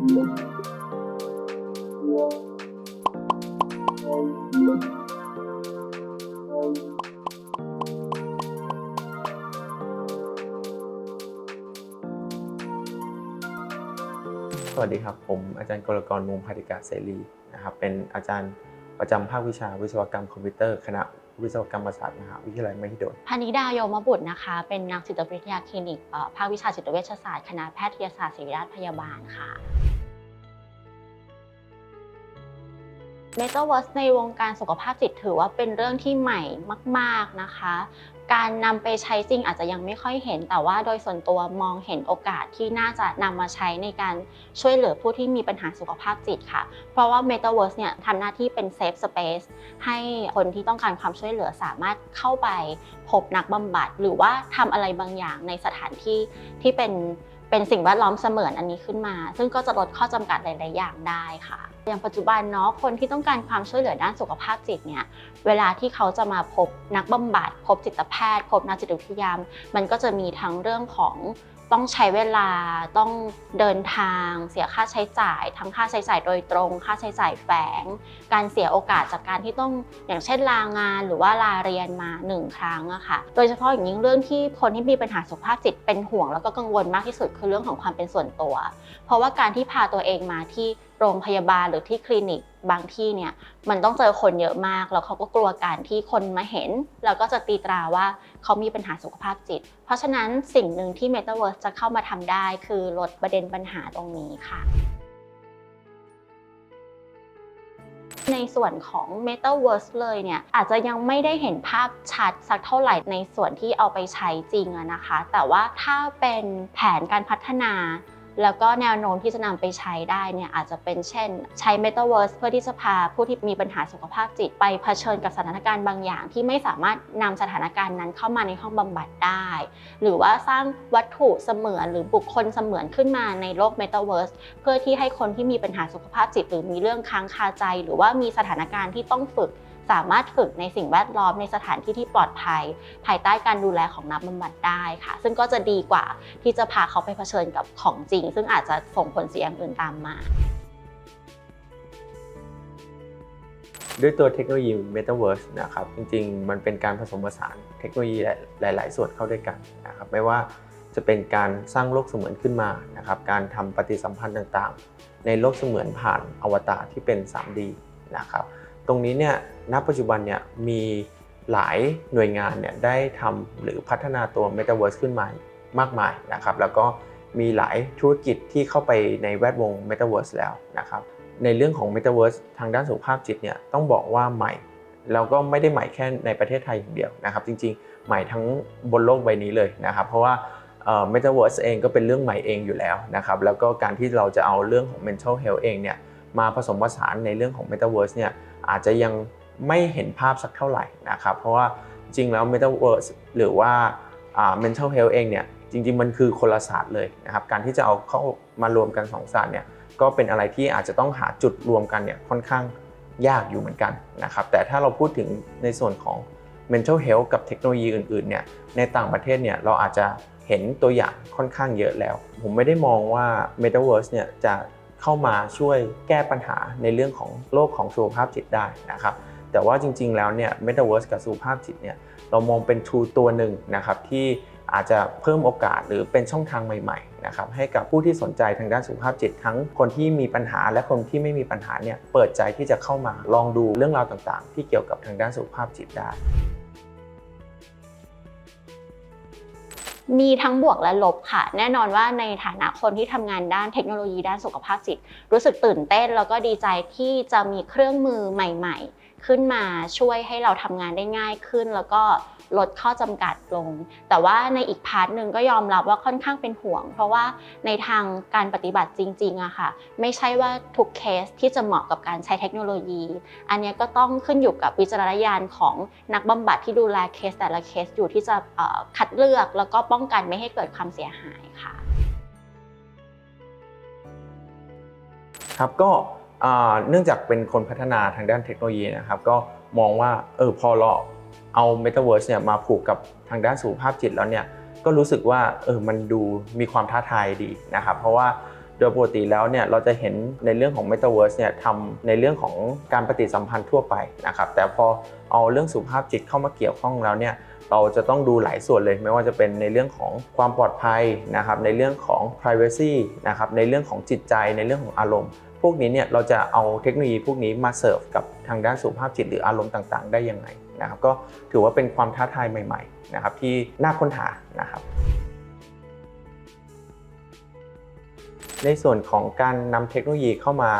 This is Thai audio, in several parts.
สวัสดีครับ ผมอาจารย์กรกรวงพาธิกาเสรีนะครับเป็นอาจารย์ประจำภาควิชาวิศวกรรมคอมพิวเตอร์คณะวิศวกรรมศาสตร์มหาวิทยาลัยมหิดลพนิดาโยมบุตรนะคะ เป็นนักจิตวิทยาคลินิกภาควิชาจิตเวชศาสตร์คณะแพทยศาสตร์ศิริราชพยาบาลค่ะ เมตาเวิร์สในวงการสุขภาพจิตถือว่าเป็นเรื่องที่ใหม่มาก ๆนะคะ การนำไปใช้จริงอาจจะยังไม่ค่อยเห็น แต่ว่าโดยส่วนตัวมองเห็นโอกาสที่น่าจะนำมาใช้ในการช่วยเหลือผู้ที่มีปัญหาสุขภาพจิตค่ะ เพราะว่า Metaverse เนี่ยทำหน้าที่เป็น Safe Space ให้คนที่ต้องการความช่วยเหลือสามารถเข้าไปพบนักบำบัด หรือว่าทำอะไรบางอย่างในสถานที่ที่เป็น เป็นสิ่งแวดล้อมเสมือนอันนี้ขึ้นมา ซึ่งก็จะลดข้อจำกัดหลาย ๆ อย่างได้ค่ะ อย่างปัจจุบันเนาะคนที่ต้องการความช่วยเหลือด้านสุขภาพจิตเนี่ยเวลาที่เขาจะมาพบนักบำบัด พบจิตแพทย์ พบนักจิตวิทยามันก็จะมีทั้งเรื่องของ ต้องใช้เวลาต้องเดินทาง เสียค่าใช้จ่าย ทั้งค่าใช้จ่ายโดยตรง ค่าใช้จ่ายแฝง การเสียโอกาสจากการที่ต้องอย่างเช่นลางานหรือว่าลาเรียนมาหนึ่งครั้งอะค่ะ โดยเฉพาะอย่างยิ่งเรื่องที่คนที่มีปัญหาสุขภาพจิตเป็นห่วง แล้วก็กังวลมากที่สุดคือเรื่องของความเป็นส่วนตัว เพราะว่าการที่พาตัวเองมาที่ โรงพยาบาลหรือที่คลินิกบางที่เนี่ยมันต้องเจอคนเยอะมาก แล้วเขาก็กลัวการที่คนมาเห็น แล้วก็จะตีตราว่าเขามีปัญหาสุขภาพจิต เพราะฉะนั้นสิ่งหนึ่งที่ Metaverse จะเข้ามาทำได้คือลดประเด็นปัญหาตรงนี้ค่ะในส่วนของ Metaverse เลยเนี่ยอาจจะยังไม่ได้เห็นภาพชัดสักเท่าไหร่ในส่วนที่เอาไปใช้จริงอะนะคะ แต่ว่าถ้าเป็นแผนการพัฒนา แล้วก็แนวโน้มที่จะนำไปใช้ได้เนี่ยอาจจะเป็นเช่น ใช้ Metaverse เพื่อที่จะพาผู้ที่มีปัญหาสุขภาพจิต ไปเผชิญกับสถานการณ์บางอย่าง ที่ไม่สามารถนำสถานการณ์นั้นเข้ามาในห้องบำบัดได้ หรือว่าสร้างวัตถุเสมือนหรือบุคคลเสมือนขึ้นมาในโลก Metaverse เพื่อที่ให้คนที่มีปัญหาสุขภาพจิต หรือมีเรื่องค้างคาใจ หรือว่ามีสถานการณ์ที่ต้องฝึก สามารถฝึกในสิ่งแวดล้อมในสถานที่ที่ปลอดภัย ภายใต้การดูแลของนักบำบัดได้ค่ะ ซึ่งก็จะดีกว่าที่จะพาเขาไปเผชิญกับของจริง ซึ่งอาจจะส่งผลเสียอย่างอื่นตามมาด้วยตัวเทคโนโลยี Metaverse นะครับ จริงๆ มันเป็นการผสมผสานเทคโนโลยีหลาย ๆ ส่วนเข้าด้วยกันนะครับ ไม่ว่าจะเป็นการสร้างโลกเสมือนขึ้นมานะครับ การทำปฏิสัมพันธ์ต่างๆ ในโลกเสมือนผ่านอวตารที่เป็น 3D นะครับ ตรงนี้เนี่ยณปัจจุบันเนี่ยมีหลายหน่วยงานเนี่ยได้ทำหรือพัฒนาตัว Metaverse ขึ้นมามากมายนะครับ แล้วก็มีหลายธุรกิจที่เข้าไปในแวดวง Metaverse แล้วนะครับ ในเรื่องของ Metaverse ทางด้านสุขภาพจิตเนี่ยต้องบอกว่าใหม่แล้วก็ไม่ได้ใหม่แค่ในประเทศไทยอย่างเดียวนะครับ จริงๆ ใหม่ทั้งบนโลกใบนี้เลยนะครับ เพราะว่าเอ่อ Metaverse เองก็เป็นเรื่องใหม่เองอยู่แล้วนะครับ แล้วก็การที่เราจะเอาเรื่องของ mental health เองเนี่ยมาผสมผสานในเรื่องของ Metaverse เนี่ย อาจจะยังไม่เห็นภาพสักเท่าไหร่นะครับ เพราะว่าจริงแล้ว Metaverse หรือว่าอ่า mental health เองเนี่ยจริงๆมันคือคนละศาสตร์เลยนะครับการที่จะเอาเข้ามารวมกันสองศาสตร์เนี่ยก็เป็นอะไรที่อาจจะต้องหาจุดรวมกันเนี่ยค่อนข้างยากอยู่เหมือนกันนะครับแต่ถ้าเราพูดถึงในส่วนของ mental health กับเทคโนโลยีอื่นๆเนี่ยในต่างประเทศเนี่ยเราอาจจะเห็นตัวอย่างค่อนข้างเยอะแล้ว ผมไม่ได้มองว่า Metaverse เนี่ยจะ เข้ามาช่วยแก้ปัญหาในเรื่องของโลกของสุขภาพจิตได้นะครับแต่ว่าจริง ๆ แล้วเนี่ย Metaverse กับสุขภาพจิตเนี่ยเรามองเป็น tool ตัวหนึ่งนะครับที่อาจจะเพิ่มโอกาสหรือเป็นช่องทางใหม่ๆนะครับให้กับผู้ที่สนใจทางด้านสุขภาพจิต ทั้งคนที่มีปัญหาและคนที่ไม่มีปัญหาเนี่ยเปิดใจที่จะเข้ามาลองดูเรื่องราวต่างๆ ที่เกี่ยวกับทางด้านสุขภาพจิตได้ มีทั้งบวกและลบค่ะ แน่นอนว่าในฐานะคนที่ทำงานด้านเทคโนโลยีด้านสุขภาพจิต รู้สึกตื่นเต้นแล้วก็ดีใจที่จะมีเครื่องมือใหม่ ๆ ขึ้นมาช่วยให้เราทำงานได้ง่ายขึ้นแล้วก็ ลดข้อจำกัดลง แต่ว่าในอีกพาร์ทหนึ่งก็ยอมรับว่าค่อนข้างเป็นห่วง เพราะว่าในทางการปฏิบัติจริงๆอะค่ะ ไม่ใช่ว่าทุกเคสที่จะเหมาะกับการใช้เทคโนโลยี อันนี้ก็ต้องขึ้นอยู่กับวิจารณญาณของนักบำบัดที่ดูแลเคสแต่ละเคสอยู่ที่จะคัดเลือกแล้วก็ป้องกันไม่ให้เกิดความเสียหายค่ะ ครับก็เนื่องจากเป็นคนพัฒนาทางด้านเทคโนโลยีนะครับ ก็มองว่าเออพอเรา เอา Metaverse เนี่ยมาผูกกับทางด้านสุขภาพจิตแล้วเนี่ยก็รู้สึกว่าเออมันดูมีความท้าทายดีนะครับเพราะว่าโดยปกติแล้วเนี่ยเราจะเห็นในเรื่องของ Metaverse เนี่ยทำในเรื่องของการปฏิสัมพันธ์ทั่วไปนะครับแต่พอเอาเรื่องสุขภาพจิตเข้ามาเกี่ยวข้องแล้วเนี่ยเราจะต้องดูหลายส่วนเลย ไม่ว่าจะเป็นในเรื่องของความปลอดภัยนะครับในเรื่องของ privacy นะครับในเรื่องของจิตใจในเรื่องของอารมณ์ พวกนี้เนี่ยเราจะเอาเทคโนโลยีพวกนี้มาเสิร์ฟกับทางด้านสุขภาพจิตหรืออารมณ์ต่าง ๆ ได้ยังไง นะครับก็ถือว่าเป็นความท้าทายใหม่ๆนะครับที่น่าค้นหานะครับในส่วนของการนำเทคโนโลยีเข้ามา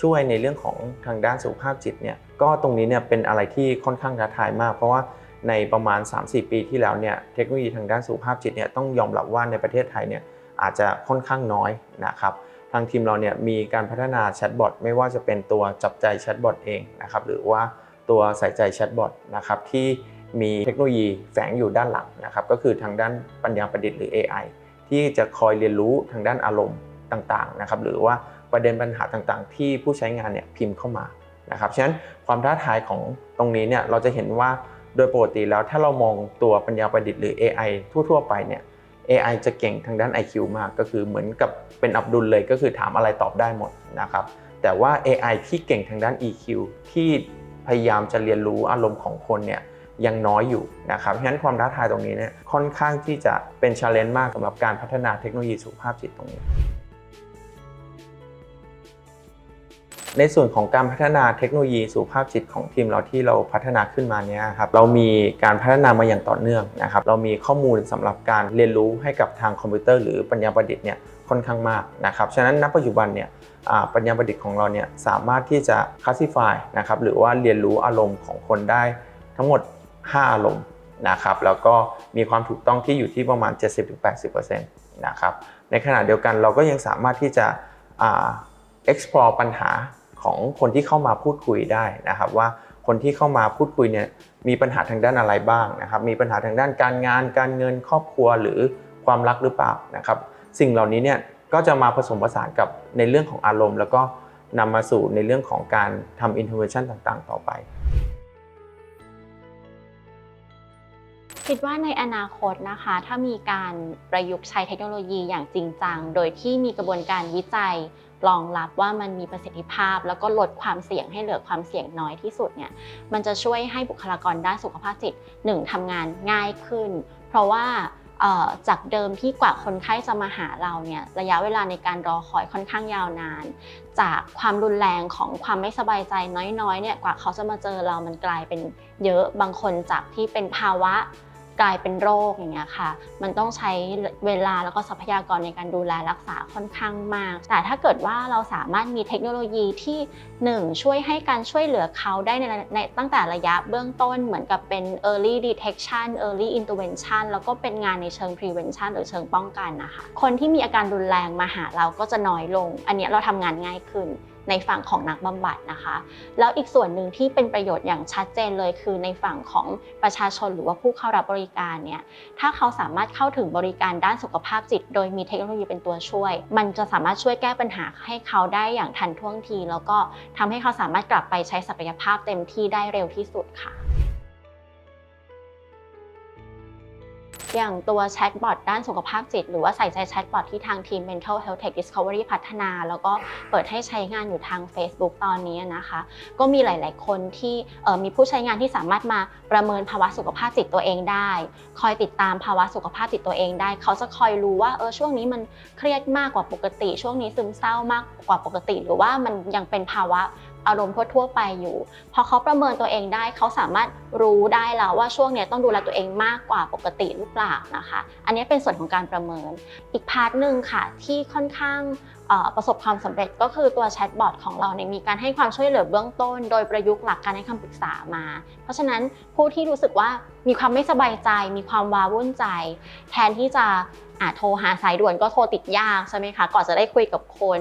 ช่วยในเรื่องของทางด้านสุขภาพจิตเนี่ยก็ตรงนี้เนี่ยเป็นอะไรที่ค่อนข้างท้าทายมาก เพราะว่าในประมาณ 3-4 ปีที่แล้วเนี่ยเทคโนโลยีทางด้านสุขภาพจิตเนี่ยต้องยอมรับว่าในประเทศไทยเนี่ยอาจจะค่อนข้างน้อยนะครับทางทีมเราเนี่ยมีการพัฒนาแชทบอทไม่ว่าจะเป็นตัวจับใจแชทบอทเองนะครับหรือว่า ตัวใส่ใจแชทบอทนะครับที่มีเทคโนโลยีแฝงอยู่ด้านหลังนะครับก็คือทางด้านปัญญาประดิษฐ์หรือ AI ที่จะคอยเรียนรู้ทางด้านอารมณ์ต่างๆนะครับหรือว่าประเด็นปัญหาต่างๆ ที่ผู้ใช้งานเนี่ยพิมพ์เข้ามานะครับฉะนั้นความท้าทายของตรงนี้เนี่ยเราจะเห็นว่าโดยปกติแล้วถ้าเรามองตัวปัญญาประดิษฐ์หรือ AI ทั่วๆ ไปเนี่ย AI จะเก่งทางด้าน IQ มากก็คือเหมือนกับเป็นอับดุลเลยก็คือถามอะไรตอบได้หมดนะครับแต่ว่า AI ที่เก่งทางด้าน EQ ที่ พยายามจะเรียนรู้อารมณ์ของคนเนี่ยยังน้อยอยู่นะครับเพราะฉะนั้นความท้าทายตรงนี้เนี่ยค่อนข้างที่จะเป็นชาเลนจ์มากสำหรับการพัฒนาเทคโนโลยีสุขภาพจิตตรงนี้ ในส่วนของการพัฒนาเทคโนโลยีสุขภาพจิตของทีมเราที่เราพัฒนาขึ้นมาเนี้ยครับเรามีการพัฒนามาอย่างต่อเนื่องนะครับเรามีข้อมูลสำหรับการเรียนรู้ให้กับทางคอมพิวเตอร์หรือปัญญาประดิษฐ์เนี่ยค่อนข้างมากนะครับฉะนั้นณปัจจุบันเนี่ยปัญญาประดิษฐ์ของเราเนี่ยสามารถที่จะ classify นะครับหรือว่าเรียนรู้อารมณ์ของคนได้ทั้งหมด 5 อารมณ์นะครับแล้วก็มีความถูกต้องที่อยู่ที่ประมาณ 70-80%นะครับในขณะเดียวกันเราก็ยังสามารถที่จะอ่า explore ปัญหา ของคนที่เข้ามาพูดคุยได้นะครับ ว่าคนที่เข้ามาพูดคุยเนี่ยมีปัญหาทางด้านอะไรบ้างนะครับ มีปัญหาทางด้านการงาน การเงินครอบครัวหรือความรักหรือเปล่านะครับ สิ่งเหล่านี้เนี่ยก็จะมาผสมผสานกับในเรื่องของอารมณ์ แล้วก็นำมาสู่ในเรื่องของการทำ intervention ต่างๆ ต่อไป คิดว่าในอนาคตนะคะ ถ้ามีการประยุกต์ใช้เทคโนโลยีอย่างจริงจัง โดยที่มีกระบวนการวิจัย รองรับว่ามันมีประสิทธิภาพ แล้วก็ลดความเสี่ยงให้เหลือความเสี่ยงน้อยที่สุดเนี่ยมันจะช่วยให้บุคลากรด้านสุขภาพจิตหนึ่งทำงานง่ายขึ้น เพราะว่าจากเดิมที่กว่าคนไข้จะมาหาเราเนี่ยระยะเวลาในการรอคอยค่อนข้างยาวนาน จากความรุนแรงของความไม่สบายใจน้อยๆเนี่ยกว่าเขาจะมาเจอเรามันกลายเป็นเยอะบางคนจากที่เป็นภาวะ กลายเป็นโรคอย่างเงี้ยค่ะ มันต้องใช้เวลาแล้วก็ทรัพยากรในการดูแลรักษาค่อนข้างมาก แต่ถ้าเกิดว่าเราสามารถมีเทคโนโลยีที่ 1 ช่วยให้การช่วยเหลือเขาได้ในในตั้งแต่ระยะเบื้องต้นเหมือนกับเป็น early detection early intervention แล้วก็เป็นงานในเชิง prevention หรือเชิงป้องกันนะคะ คนที่มีอาการรุนแรงมาหาเราก็จะน้อยลง อันนี้เราทำงานง่ายขึ้น ในฝั่งของนักบำบัดนะคะ แล้วอีกส่วนหนึ่งที่เป็นประโยชน์อย่างชัดเจนเลย คือในฝั่งของประชาชนหรือว่าผู้เข้ารับบริการเนี่ยถ้าเขาสามารถเข้าถึงบริการด้านสุขภาพจิต โดยมีเทคโนโลยีเป็นตัวช่วย มันจะสามารถช่วยแก้ปัญหาให้เขาได้อย่างทันท่วงที แล้วก็ทำให้เขาสามารถกลับไปใช้ศักยภาพเต็มที่ได้เร็วที่สุดค่ะ อย่างตัวแชทบอทด้านสุขภาพจิต หรือว่าใส่ใจแชทบอทที่ทางทีม Mental Health Tech Discovery พัฒนา แล้วก็เปิดให้ใช้งานอยู่ทาง Facebook ตอนนี้นะคะ ก็มีหลาย ๆ คนที่มีผู้ใช้งานที่สามารถมาประเมินภาวะสุขภาพจิตตัวเองได้ คอยติดตามภาวะสุขภาพจิตตัวเองได้ เขาจะคอยรู้ว่าเออช่วงนี้มันเครียดมากกว่าปกติ ช่วงนี้ซึมเศร้ามากกว่าปกติ หรือว่ามันยังเป็นภาวะ อารมณ์ทั่วๆไปอยู่ พอเขาประเมินตัวเองได้เขาสามารถรู้ได้แล้วว่าช่วงนี้ต้องดูแลตัวเองมากกว่าปกติหรือเปล่านะคะ อันนี้เป็นส่วนของการประเมิน อีกพาร์ทหนึ่งค่ะที่ค่อนข้างประสบความสำเร็จก็คือตัวแชทบอทของเราเนี่ยมีการให้ความช่วยเหลือเบื้องต้น โดยประยุกต์หลักการให้คำปรึกษามา เพราะฉะนั้นผู้ที่รู้สึกว่ามีความไม่สบายใจ มีความว้าวุ่นใจ แทนที่จะอาโทรหาสายด่วนก็โทรติดยากใช่ไหมคะก่อนจะได้คุยกับคน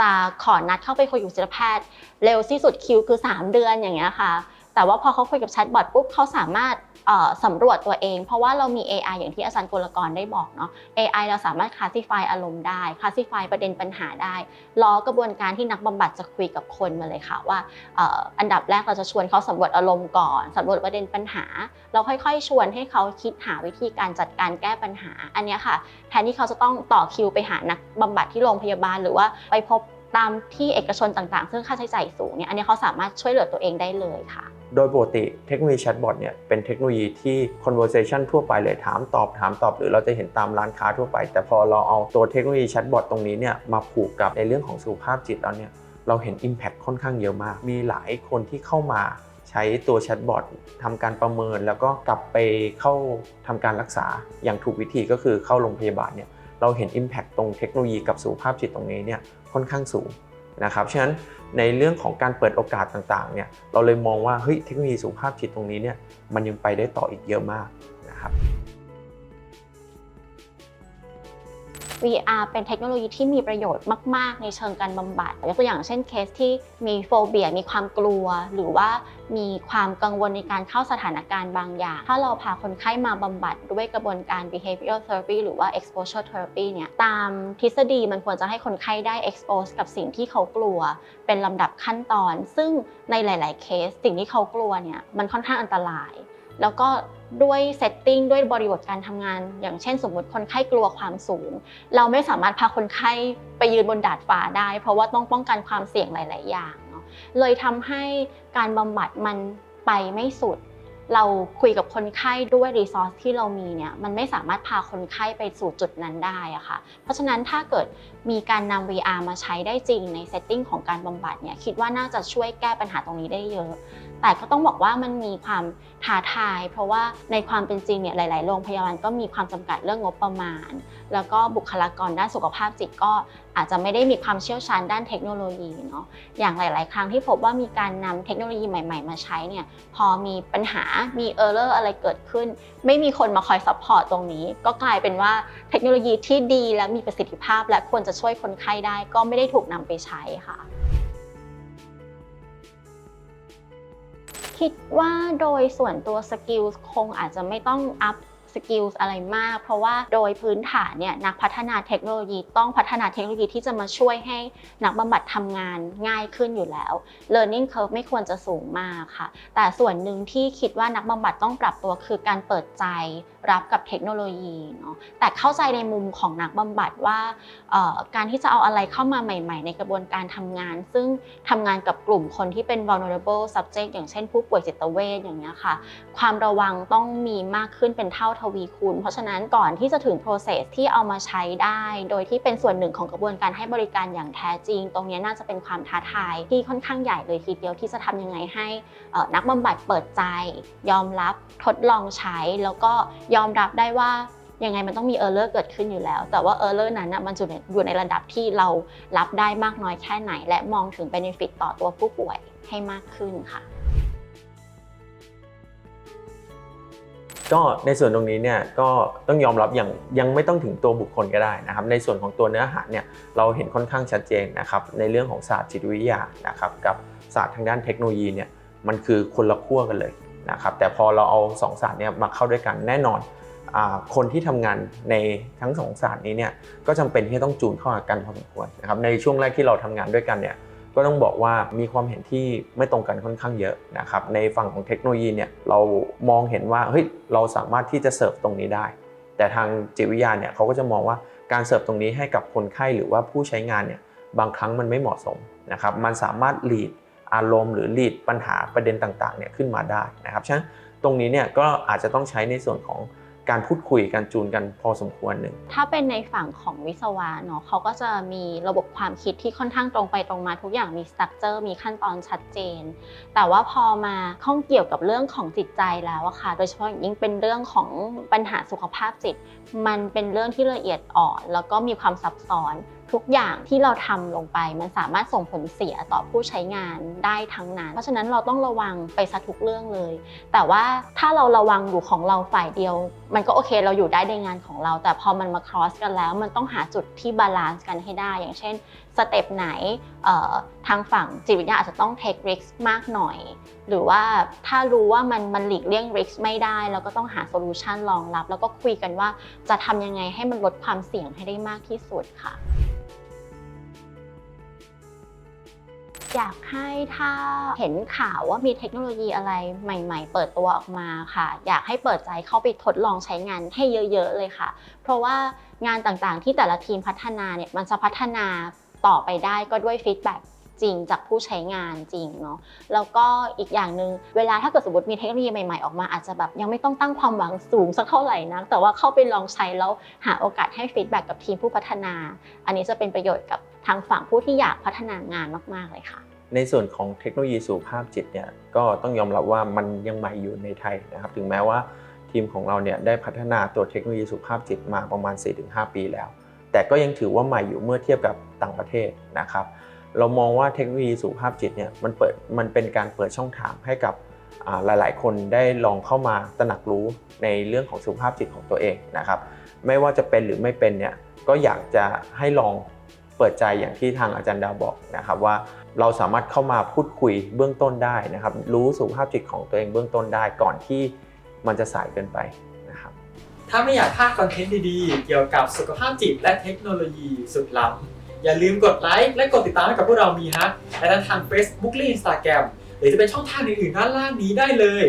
จะขอนัดเข้าไปคุยกับจิตแพทย์ เร็วที่สุดคิวคือ 3 เดือนอย่างเงี้ยค่ะ แต่ว่าพอเขาคุยกับแชทบอทปุ๊บเขาสามารถสำรวจตัวเอง เพราะว่าเรามี AI อย่างที่อาจารย์กลกรได้บอกเนาะ AI เราสามารถ classify อารมณ์ได้ classify ประเด็นปัญหาได้ล้อกระบวนการที่นักบำบัดจะคุยกับคนมาเลยค่ะว่าอันดับแรกเราจะชวนเขาสำรวจอารมณ์ก่อนสำรวจประเด็นปัญหา เราค่อยๆ ชวนให้เขาคิดหาวิธีการจัดการแก้ปัญหา อันนี้ค่ะแทนที่เขาจะต้องต่อคิวไปหานักบำบัดที่โรงพยาบาล หรือว่าไปพบตามที่เอกชนต่างๆ ซึ่งค่าใช้จ่ายสูงเนี่ยอันนี้เขาสามารถช่วยเหลือตัวเองได้เลยค่ะ โดยปกติเทคโนโลยีแชทบอทเนี่ยเป็นเทคโนโลยีที่ conversation ทั่วไปเลยถามตอบถามตอบ หรือเราจะเห็นตามร้านค้าทั่วไป แต่พอเราเอาตัวเทคโนโลยีแชทบอทตรงนี้เนี่ยมาผูกกับในเรื่องของสุขภาพจิตแล้วเนี่ยเราเห็น Impact ค่อนข้างเยอะมาก มีหลายคนที่เข้ามาใช้ตัวแชทบอททำการประเมิน แล้วก็กลับไปเข้าทำการรักษาอย่างถูกวิธีก็คือเข้าโรงพยาบาลเนี่ยเราเห็น Impact ตรงเทคโนโลยีกับสุขภาพจิตตรงนี้เนี่ยค่อนข้างสูง นะครับฉะนั้นในเรื่องของการเปิดโอกาสต่างๆเนี่ยเราเลยมองว่าเฮ้ยเทคโนโลยีสุขภาพจิตตรงนี้เนี่ยมันยังไปได้ต่ออีกเยอะมากนะครับ VR เป็นเทคโนโลยีที่มีประโยชน์มาก ๆ ในเชิงการบำบัดยกตัวอย่างเช่นเคสที่มีโฟเบีย มีความกลัว หรือว่ามีความกังวลในการเข้าสถานการณ์บางอย่าง ถ้าเราพาคนไข้มาบำบัดด้วยกระบวนการ behavioral therapy หรือว่า exposure therapy เนี่ยตามทฤษฎีมันควรจะให้คนไข้ได้ expose กับสิ่งที่เขากลัว เป็นลำดับขั้นตอน ซึ่งในหลาย ๆ เคสสิ่งที่เขากลัวเนี่ยมันค่อนข้างอันตราย แล้วก็ ด้วยเซตติ้งด้วยบริบทการทำงาน อย่างเช่น สมมติคนไข้กลัวความสูง เราไม่สามารถพาคนไข้ไปยืนบนดาดฟ้าได้ เพราะว่าต้องป้องกันความเสี่ยงหลาย ๆ อย่างเนาะเลยทำให้การบำบัดมันไปไม่สุด เราคุยกับคนไข้ด้วยรีซอสที่เรามีเนี่ยมันไม่สามารถพาคนไข้ไปสู่จุดนั้นได้อะค่ะเพราะฉะนั้นถ้าเกิดมีการนำ VR มาใช้ได้จริงในเซตติ้งของการบำบัดเนี่ยคิดว่าน่าจะช่วยแก้ปัญหาตรงนี้ได้เยอะ แต่ก็ต้องบอกว่ามันมีความท้าทาย เพราะว่าในความเป็นจริงเนี่ยหลาย ๆ โรงพยาบาลก็มีความจำกัดเรื่องงบประมาณ แล้วก็บุคลากรด้านสุขภาพจิตก็อาจจะไม่ได้มีความเชี่ยวชาญด้านเทคโนโลยีเนาะอย่างหลาย ๆ ครั้งที่พบว่ามีการนำเทคโนโลยีใหม่ ๆ มาใช้เนี่ยพอมีปัญหามีเออร์เลอร์อะไรเกิดขึ้น ไม่มีคนมาคอยซัพพอร์ตตรงนี้ ก็กลายเป็นว่าเทคโนโลยีที่ดีและมีประสิทธิภาพ และควรจะช่วยคนไข้ได้ก็ไม่ได้ถูกนำไปใช้ค่ะ คิดว่าโดยส่วนตัวสกิลคงอาจจะไม่ต้องอัพสกิลอะไรมาก เพราะว่าโดยพื้นฐานเนี่ยนักพัฒนาเทคโนโลยีต้องพัฒนาเทคโนโลยีที่จะมาช่วยให้นักบำบัดทำงานง่ายขึ้นอยู่แล้ว learning curve ไม่ควรจะสูงมากค่ะ แต่ส่วนหนึ่งที่คิดว่านักบำบัดต้องปรับตัวคือการเปิดใจ รับกับเทคโนโลยีเนาะแต่เข้าใจในมุมของนักบำบัดว่าการที่จะเอาอะไรเข้ามาใหม่ ๆ ในกระบวนการทำงาน ซึ่งทำงานกับกลุ่มคนที่เป็น vulnerable subject อย่างเช่นผู้ป่วยจิตเวชอย่างเงี้ยค่ะ ความระวังต้องมีมากขึ้นเป็นเท่าทวีคูณ เพราะฉะนั้นก่อนที่จะถึง process ที่เอามาใช้ได้ โดยที่เป็นส่วนหนึ่งของกระบวนการให้บริการอย่างแท้จริง ตรงนี้น่าจะเป็นความท้าทายที่ค่อนข้างใหญ่เลยทีเดียวที่จะทำยังไงให้นักบำบัดเปิดใจ ยอมรับทดลองใช้แล้วก็ยอมรับได้ว่ายังไงมันต้องมีเออร์เลอร์เกิดขึ้นอยู่แล้ว แต่ว่าเออร์เลอร์นั้นนะมันอยู่ในระดับที่เรารับได้มากน้อยแค่ไหน และมองถึง benefit ต่อตัวผู้ป่วยให้มากขึ้นค่ะ ก็ในส่วนตรงนี้เนี่ยก็ต้องยอมรับอย่างยังไม่ต้องถึงตัวบุคคลก็ได้นะครับ ในส่วนของตัวเนื้อหาเนี่ยเราเห็นค่อนข้างชัดเจนนะครับในเรื่องของศาสตร์จิตวิทยานะครับกับศาสตร์ทางด้านเทคโนโลยีเนี่ยมันคือคนละขั้วกันเลย นะครับแต่พอเราเอาสองศาสตร์เนี่ยมาเข้าด้วยกันแน่นอนอคนที่ทำงานในทั้งสองศาสตร์นี้เนี่ยก็จำเป็นที่จะต้องจูนเข้าหากันพอสมควรนะครับในช่วงแรกที่เราทำงานด้วยกันเนี่ยก็ต้องบอกว่ามีความเห็นที่ไม่ตรงกันค่อนข้างเยอะนะครับในฝั่งของเทคโนโลยีเนี่ยเรามองเห็นว่าเฮ้ยเราสามารถที่จะเสิร์ฟตรงนี้ได้ แต่ทางจิตวิทยาเนี่ยเขาก็จะมองว่าการเสิร์ฟตรงนี้ให้กับคนไข้หรือว่าผู้ใช้งานเนี่ยบางครั้งมันไม่เหมาะสมนะครับมันสามารถหลีด อารมณ์หรือลีดปัญหาประเด็นต่างๆเนี่ยขึ้นมาได้นะครับฉะนั้นตรงนี้เนี่ยก็อาจจะต้องใช้ในส่วนของการพูดคุยการจูนกันพอสมควรหนึ่ง ถ้าเป็นในฝั่งของวิศวะเนาะเขาก็จะมีระบบความคิดที่ค่อนข้างตรงไปตรงมาทุกอย่างมีสตั๊กเจอร์มีขั้นตอนชัดเจน แต่ว่าพอมาข้องเกี่ยวกับเรื่องของจิตใจแล้วอะค่ะ โดยเฉพาะอย่างยิ่งเป็นเรื่องของปัญหาสุขภาพจิต มันเป็นเรื่องที่ละเอียดอ่อนแล้วก็มีความซับซ้อน ทุกอย่างที่เราทำลงไปมันสามารถส่งผลเสียต่อผู้ใช้งานได้ทั้งนั้น เพราะฉะนั้นเราต้องระวังไปซะทุกเรื่องเลย แต่ว่าถ้าเราระวังอยู่ของเราฝ่ายเดียว มันก็โอเคเราอยู่ได้ในงานของเรา แต่พอมันมา cross กันแล้ว มันต้องหาจุดที่บาลานซ์กันให้ได้ อย่างเช่นสเต็ปไหนทางฝั่งจิตวิทยาอาจจะต้อง take risk มากหน่อย หรือว่าถ้ารู้ว่ามันมันหลีกเลี่ยง risk ไม่ได้แล้วก็ต้องหาโซลูชันรองรับ แล้วก็คุยกันว่าจะทำยังไงให้มันลดความเสี่ยงให้ได้มากที่สุดค่ะ อยากให้ถ้าเห็นข่าวว่ามีเทคโนโลยีอะไรใหม่ ๆ เปิดตัวออกมาค่ะ อยากให้เปิดใจเข้าไปทดลองใช้งานให้เยอะ ๆ เลยค่ะ เพราะว่างานต่างๆที่แต่ละทีมพัฒนาเนี่ยมันจะพัฒนาต่อไปได้ก็ด้วยฟีดแบ็ จริงจากผู้ใช้งานจริงเนาะแล้วก็อีกอย่างหนึ่งเวลาถ้าเกิดสมมติมีเทคโนโลยีใหม่ๆออกมาอาจจะแบบยังไม่ต้องตั้งความหวังสูงสักเท่าไหร่นะแต่ว่าเข้าไปลองใช้แล้วหาโอกาสให้ฟีดแบ็กกับทีมผู้พัฒนา อันนี้จะเป็นประโยชน์กับทางฝั่งผู้ที่อยากพัฒนางานมากๆเลยค่ะในส่วนของเทคโนโลยีสุขภาพจิตเนี่ยก็ต้องยอมรับว่ามันยังใหม่อยู่ในไทยนะครับถึงแม้ว่าทีมของเราเนี่ยได้พัฒนาตัวเทคโนโลยีสุขภาพจิตมาประมาณ 4-5 ปีแล้ว แต่ก็ยังถือว่าใหม่อยู่เมื่อเทียบกับต่างประเทศนะครับ เรามองว่าเทคโนโลยีสุขภาพจิตเนี่ยมันเปิดมันเป็นการเปิดช่องทางให้กับหลาย ๆ คนได้ลองเข้ามาตระหนักรู้ในเรื่องของสุขภาพจิตของตัวเองนะครับ ไม่ว่าจะเป็นหรือไม่เป็นเนี่ยก็อยากจะให้ลองเปิดใจอย่างที่ทางอาจารย์ดาวบอกนะครับว่าเราสามารถเข้ามาพูดคุยเบื้องต้นได้นะครับ รู้สุขภาพจิตของตัวเองเบื้องต้นได้ก่อนที่มันจะสายเกินไปนะครับ ถ้าไม่อยากพลาดคอนเทนต์ดี ๆ เกี่ยวกับสุขภาพจิตและเทคโนโลยีสุดล้ำ อย่าลืมกดไลค์และกดติดตามให้กับพวกเรามีฮะและทาง Facebook และ Instagram หรือจะเป็นช่องทางอื่นๆด้านล่างนี้ได้เลย